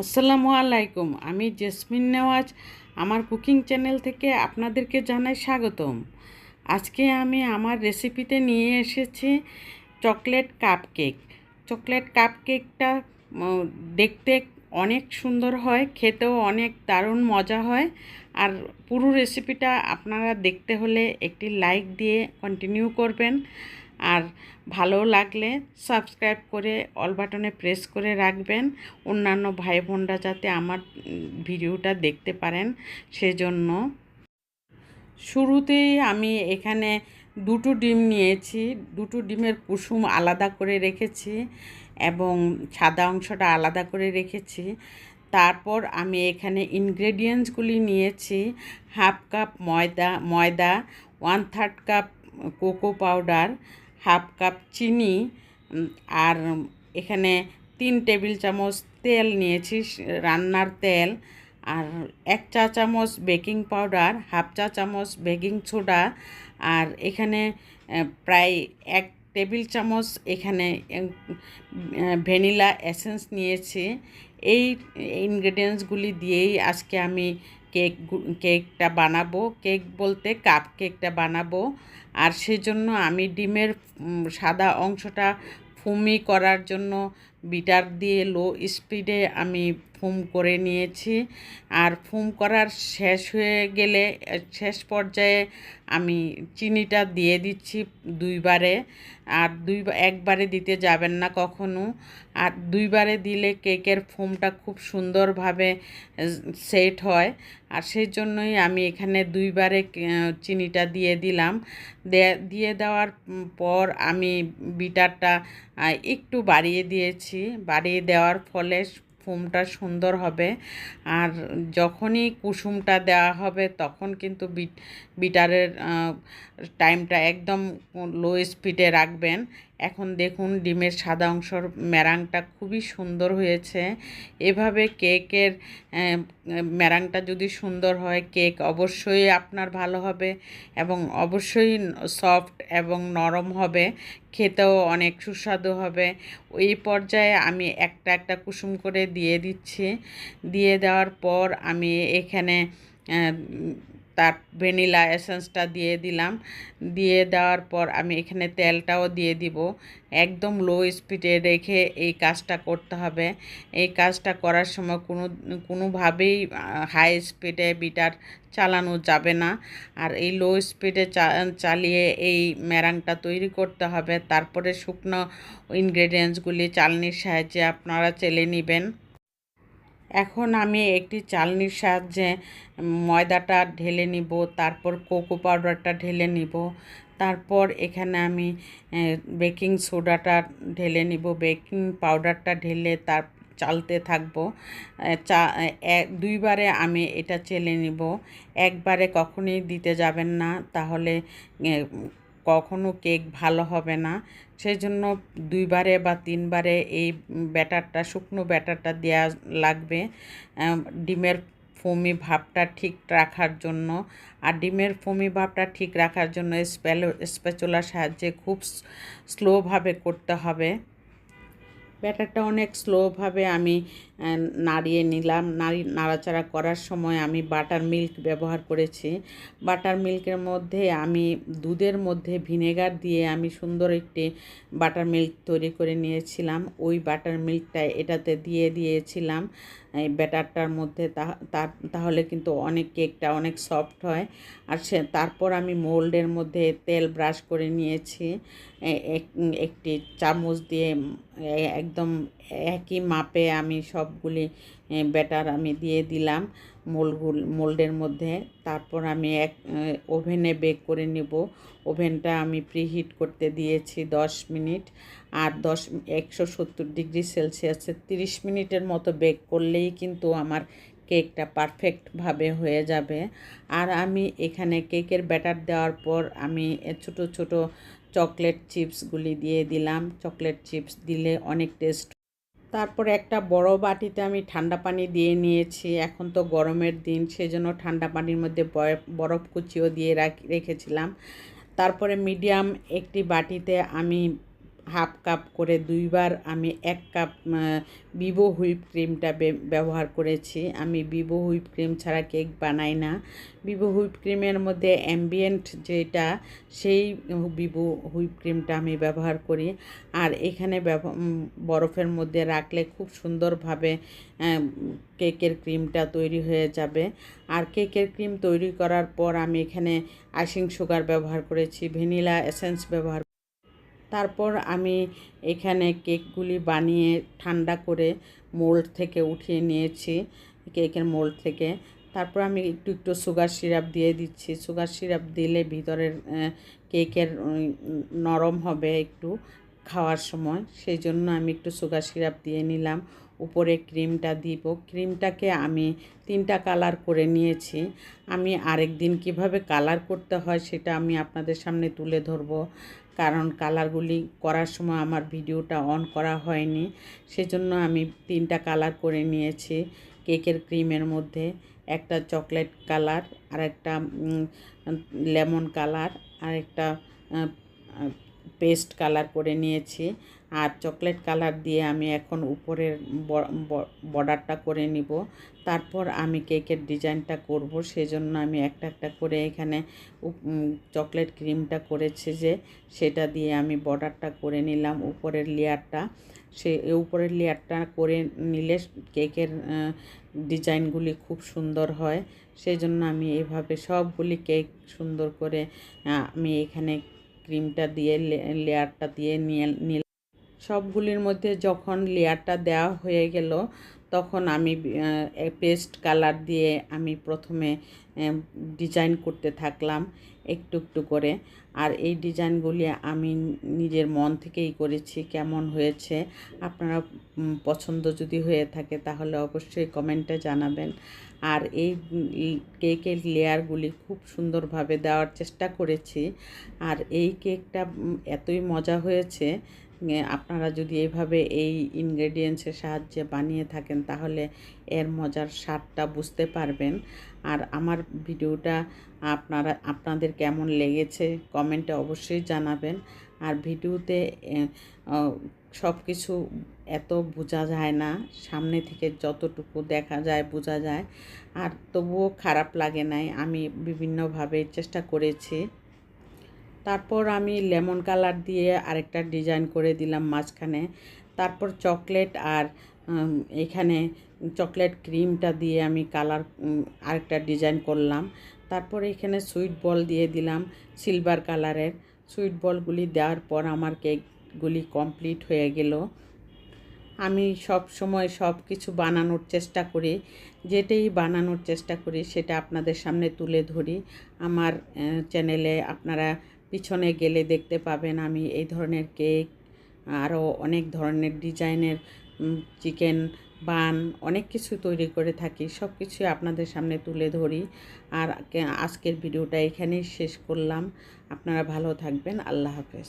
আসসালামু আলাইকুম, আমি জেসমিন নেওয়াজ, আমার কুকিং চ্যানেল থেকে আপনাদেরকে জানাই স্বাগতম। আজকে আমি আমার রেসিপিতে নিয়ে এসেছি chocolate cup cake chocolate cup কেকটা দেখতে অনেক সুন্দর হয়, খেতেও অনেক দারুণ মজা হয়। আর পুরো রেসিপিটা আপনারা দেখতে হলে একটি লাইক দিয়ে কন্টিনিউ করবেন। আর ভালো লাগলে সাবস্ক্রাইব করে অল বাটনে প্রেস করে রাখবেন। অন্যান্য ভাই বোনরা যাতে আমার ভিডিওটা দেখতে পারেন সেজন্য। শুরুতেই আমি এখানে দুটো ডিম নিয়েছি। দুটো ডিমের কুসুম আলাদা করে রেখেছি এবং সাদা অংশটা আলাদা করে রেখেছি। তারপর আমি এখানে ইনগ্রেডিয়েন্টসগুলি নিয়েছি। হাফ কাপ ময়দা ময়দা, one third cup cocoa powder half cup চিনি আর এখানে তিন টেবিল চামচ তেল নিয়েছি রান্নার তেল, আর এক চা চামচ বেকিং পাউডার, হাফ চা চামচ বেকিং সোডা, আর এখানে প্রায় এক টেবিল চামচ এখানে ভ্যানিলা এসেন্স নিয়েছি। এই ইনগ্রেডিয়েন্টসগুলি দিয়েই আজকে আমি কেক কেকটা বানাবো। কেক বলতে কাপ কেকটা বানাবো। আর সেজন্য আমি ডিমের সাদা অংশটা ফুমি করার জন্য বিটার দিয়ে লো স্পিডে আমি ফুম করে নিয়েছি। আর ফুম করার শেষ হয়ে গেলে, শেষ পর্যায়ে আমি চিনিটা দিয়ে দিচ্ছি দুইবারে। আর দুই একবারে দিতে যাবেন না কখনো। আর দুইবারে দিলে কেকের ফোমটা খুব সুন্দরভাবে সেট হয়। আর সেই জন্যই আমি এখানে দুইবারে চিনিটা দিয়ে দিলাম। দিয়ে দেওয়ার পর আমি বিটারটা একটু বাড়িয়ে দিয়েছি। বাড়িয়ে দেওয়ার ফলে ফোমটা সুন্দর হবে। আর যখনই কুসুমটা দেওয়া হবে, তখন কিন্তু বিটারের টাইমটা একদম লো স্পিডে রাখবেন। এখন দেখুন ডিমের সাদা অংশর ম্যারাংটা খুবই সুন্দর হয়েছে। এভাবে কেকের ম্যারাংটা যদি সুন্দর হয়, কেক অবশ্যই আপনার ভালো হবে এবং অবশ্যই সফট এবং নরম হবে, খেতেও অনেক সুস্বাদু হবে। ওই পর্যায়ে আমি একটা একটা কুসুম করে দিয়ে দিচ্ছি। দিয়ে দেওয়ার পর আমি এখানে তার ভ্যানিলা এসেন্সটা দিয়ে দিলাম। দিয়ে দেওয়ার পর আমি এখানে তেলটাও দিয়ে দিব। একদম লো স্পিডে রেখে এই কাজটা করতে হবে। এই কাজটা করার সময় কোনো, কোনোভাবেই হাই স্পিডে বিটার চালানো যাবে না। আর এই লো স্পিডে চালিয়ে এই ম্যারাংটা তৈরি করতে হবে। তারপরে শুকনো ইনগ্রেডিয়েন্টসগুলি চালনির সাহায্যে আপনারা চেলে নেবেন। এখন আমি একটি চালনির সাহায্যে ময়দাটা ঢেলে নিব, তারপর কোকো পাউডারটা ঢেলে নিব, তারপর এখানে আমি বেকিং সোডাটা ঢেলে নিব, বেকিং পাউডারটা ঢেলে তার চালতে থাকব। চা দুইবারে আমি এটা চেলে নিব, একবারে কখনোই দিতে যাবেন না, তাহলে কখনো কেক ভালো হবে না। সেই জন্য দুইবারে বা তিনবারে এই ব্যাটারটা, শুকনো ব্যাটারটা দেওয়া লাগবে। ডিমের ফমি ভাবটা ঠিক রাখার জন্য। আর ডিমের ফমি ভাবটা ঠিক রাখার জন্য স্প্যালো স্প্যাচুলার সাহায্যে খুব স্লোভাবে করতে হবে। ব্যাটারটা অনেক স্লোভাবে আমি নাড়িয়ে নিলাম। নাড়ি, নাড়াচাড়া করার সময় আমি বাটার মিল্ক ব্যবহার করেছি। বাটার মিল্কের মধ্যে আমি দুধের মধ্যে ভিনেগার দিয়ে আমি সুন্দর একটি বাটার মিল্ক তৈরি করে নিয়েছিলাম। ওই বাটার মিল্কটা এটাতে দিয়ে দিয়েছিলাম। এই ব্যাটারটার মধ্যে তাহলে কিন্তু অনেক কেকটা অনেক সফট হয়। আর সে, তারপর আমি মোল্ডের মধ্যে তেল ব্রাশ করে নিয়েছি। একটি চামচ দিয়ে একদম একই মাপে আমি সবগুলি ব্যাটার আমি দিয়ে দিলাম মোলগুল, মোল্ডের মধ্যে। তারপর আমি এক ওভেনে বেক করে নেব। ওভেনটা আমি প্রিহিট করতে দিয়েছি দশ মিনিট। আর দশ, একশো সত্তর ডিগ্রি সেলসিয়াসে তিরিশ মিনিটের মতো বেক করলেই কিন্তু আমার কেকটা পারফেক্টভাবে হয়ে যাবে। আর আমি এখানে কেকের ব্যাটার দেওয়ার পর আমি ছোট ছোট চকলেট চিপসগুলি দিয়ে দিলাম। চকলেট চিপস দিলে অনেক টেস্ট তারপর একটা বড় বাটিতে আমি ঠান্ডা পানি দিয়ে নিয়েছি। এখন তো গরমের দিন, সেজন্য ঠান্ডা পানির মধ্যে বরফ কুচিও দিয়ে রেখেছিলাম। তারপরে মিডিয়াম একটি বাটিতে আমি হাফ কাপ করে দুইবার আমি এক কাপ বিভো হুইপ ক্রিমটা ব্যবহার করেছি। আমি বিভো হুইপ ক্রিম ছাড়া কেক বানাই না। বিভো হুইপ ক্রিমের মধ্যে অ্যাম্বিয়েন্ট যেটা, সেই বিভো হুইপ ক্রিমটা আমি ব্যবহার করি। আর এখানে বরফের মধ্যে রাখলে খুব সুন্দরভাবে কেকের ক্রিমটা তৈরি হয়ে যাবে। আর কেকের ক্রিম তৈরি করার পর আমি এখানে আইসিং সুগার ব্যবহার করেছি, ভ্যানিলা এসেন্স ব্যবহার তারপর আমি এখানে কেকগুলি বানিয়ে ঠান্ডা করে মোল্ড থেকে উঠিয়ে নিয়েছি, কেকের মোল্ড থেকে। তারপর আমি একটু একটু সুগার সিরাপ দিয়ে দিচ্ছি। সুগার সিরাপ দিলে ভিতরের কেকের নরম হবে একটু খাওয়ার সময়। সেই জন্য আমি একটু সুগার সিরাপ দিয়ে নিলাম। উপরে ক্রিমটা দিব। ক্রিমটাকে আমি তিনটা কালার করে নিয়েছি। আমি আরেক দিন কীভাবে কালার করতে হয় সেটা আমি আপনাদের সামনে তুলে ধরবো। কারণ কালারগুলি করার সময় আমার ভিডিওটা অন করা হয়নি। সেজন্য আমি তিনটা কালার করে নিয়েছি, কেকের ক্রিমের মধ্যে। একটা চকলেট কালার আর একটা লেমন কালার আর একটা পেস্ট কালার করে নিয়েছি। আর চকলেট কালার দিয়ে আমি এখন উপরের বর্ডারটা করে নিব। তারপর আমি কেকের ডিজাইনটা করব। সেজন্য আমি একটা একটা করে এখানে চকলেট ক্রিমটা করেছে যে, সেটা দিয়ে আমি বর্ডারটা করে নিলাম উপরের লেয়ারটা। সে উপরের লেয়ারটা করে নিলে কেকের ডিজাইনগুলি খুব সুন্দর হয়। সেই জন্য আমি এভাবে সবগুলি কেক সুন্দর করে আমি এখানে ক্রিমটা দিয়ে লেয়ারটা দিয়ে নিয়ে নিলাম। সবগুলির মধ্যে যখন লেয়ারটা দেওয়া হয়ে গেল তখন আমি পেস্ট কালার দিয়ে আমি প্রথমে ডিজাইন করতে থাকলাম একটু একটু করে। আর এই ডিজাইনগুলি আমি নিজের মন থেকেই করেছি, কেমন হয়েছে, আপনারা পছন্দ যদি হয়ে থাকে তাহলে অবশ্যই কমেন্টে জানাবেন। আর এই কেকের লেয়ারগুলি খুব সুন্দরভাবে দেওয়ার চেষ্টা করেছি। আর এই কেকটা এতই মজা হয়েছে আপনারা যদি এভাবে এই ইনগ্রেডিয়েন্টসের সাহায্যে বানিয়ে থাকেন, তাহলে এর মজার স্বাদটা বুঝতে পারবেন। আর আমার ভিডিওটা আপনারা, আপনাদের কেমন লেগেছে কমেন্টে অবশ্যই জানাবেন। আর ভিডিওতে সব কিছু এত বোঝা যায় না, সামনে থেকে যতটুকু দেখা যায়, বোঝা যায়। আর তবুও খারাপ লাগে নাই, আমি বিভিন্নভাবে চেষ্টা করেছি। তারপর আমি লেমন কালার দিয়ে আরেকটা ডিজাইন করে দিলাম মাঝখানে। তারপর চকলেট আর এখানে চকলেট ক্রিমটা দিয়ে আমি কালার আরেকটা ডিজাইন করলাম। তারপর এখানে সুইট বল দিয়ে দিলাম সিলভার কালারের। সুইট বলগুলি দেওয়ার পর আমার কেকগুলি কমপ্লিট হয়ে গেল। আমি সব সময় সব কিছু বানানোর চেষ্টা করি। যেটাই বানানোর চেষ্টা করি সেটা আপনাদের সামনে তুলে ধরি। আমার চ্যানেলে আপনারা পিছনে গেলে দেখতে পাবেন আমি এই ধরনের কেক, আরও অনেক ধরনের ডিজাইনের চিকেন বান, অনেক কিছু তৈরি করে থাকি, সব কিছুই আপনাদের সামনে তুলে ধরি। আর আজকের ভিডিওটা এখানেই শেষ করলাম। আপনারা ভালো থাকবেন। আল্লাহ হাফেজ।